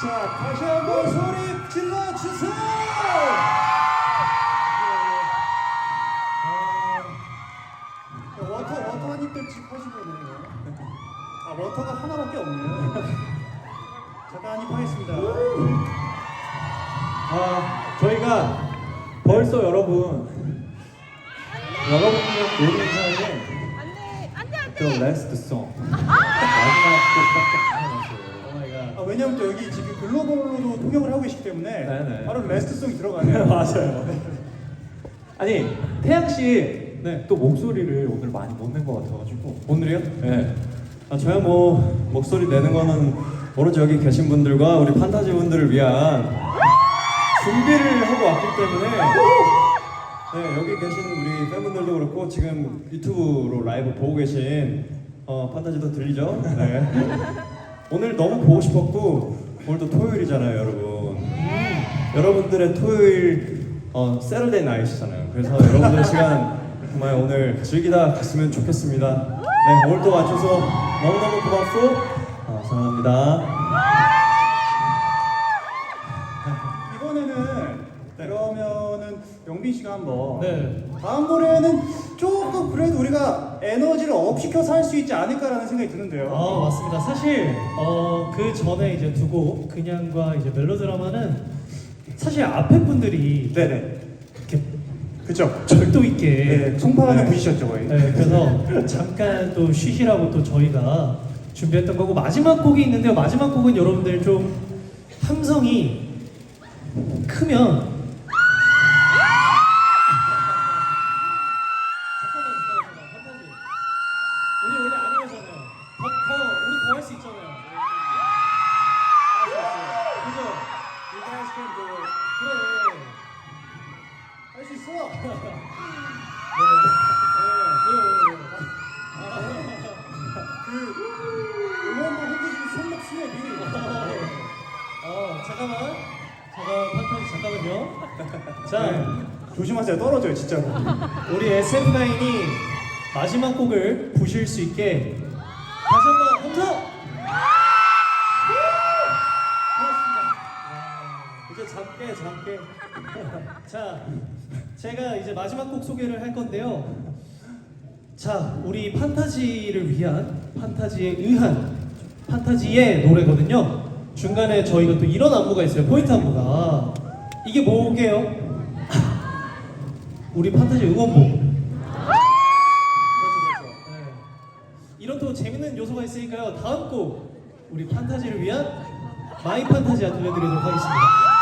자, 다시 한번 소리 질러 주세요. 아, 워터 워터 한 입들 씩 하시거든요. 아 워터가 하나밖에 없네요. 잠깐 한입 하겠습니다. 아, 저희가 벌써 여러분 여러분이랑 노는 사이에 안돼 안돼 안돼 저 레스트 송 마지막 곡밖에 안 남았어요. 아, 왜냐면 또 여기 지금 글로벌로도 통역을 하고 계시기 때문에 네네. 바로 레스트송이 들어가네요. 맞아요. 아니 태양 씨 네. 또 목소리를 오늘 많이 못 낸 것 같아가지고 오늘이요? 네. 아, 저야 뭐 목소리 내는 거는 오로지 여기 계신 분들과 우리 판타지 분들을 위한 준비를 하고 왔기 때문에 네, 여기 계신 우리 팬분들도 그렇고 지금 유튜브로 라이브 보고 계신 어, 판타지도 들리죠? 네. 오늘 너무 보고 싶었고 오늘도 토요일이잖아요, 여러분. 여러분들의 토요일 어, 세러데이 나이시잖아요. 그래서 여러분들 시간 정말 오늘 즐기다 갔으면 좋겠습니다. 네, 오늘 또 와줘서 너무너무 고맙고 어, 사랑합니다. 빈 씨가 한번 네. 다음 노래는 조금 그래도 우리가 에너지를 업시켜서 할 수 있지 않을까라는 생각이 드는데요. 아 맞습니다. 사실 어, 그 전에 이제 두 곡 그냥과 이제 멜로드라마는 사실 앞에 분들이 네네. 이렇게. 절도 있게 네, 송파하는 네. 분이셨죠 거의. 네, 그래서 잠깐 또 쉬시라고 또 저희가 준비했던 거고 마지막 곡이 있는데요. 마지막 곡은 여러분들 좀 함성이 크면 할수 있잖아요. 그죠? Guys can do it. 그래. 할 수 있어. 네. 네. 왜요, 왜요? 그 응원봉 흔드시는 손목 스냅이. 어, 잠깐만. 잠깐, 판타지 잠깐만요. 자, 조심하세요. 떨어져요 진짜로. 우리 SF9이 마지막 곡을 부실 수 있게 다시 한번 함성! 잠게 잠게 자, 제가 이제 마지막 곡 소개를 할 건데요. 자, 우리 판타지를 위한, 판타지에 의한, 판타지의 노래거든요. 중간에 저희가 또 이런 안무가 있어요. 포인트 안무가. 이게 뭐게요? 우리 판타지 응원봉. 네. 이런 또 재밌는 요소가 있으니까요. 다음 곡 우리 판타지를 위한 마이 판타지아 들려드리도록 하겠습니다.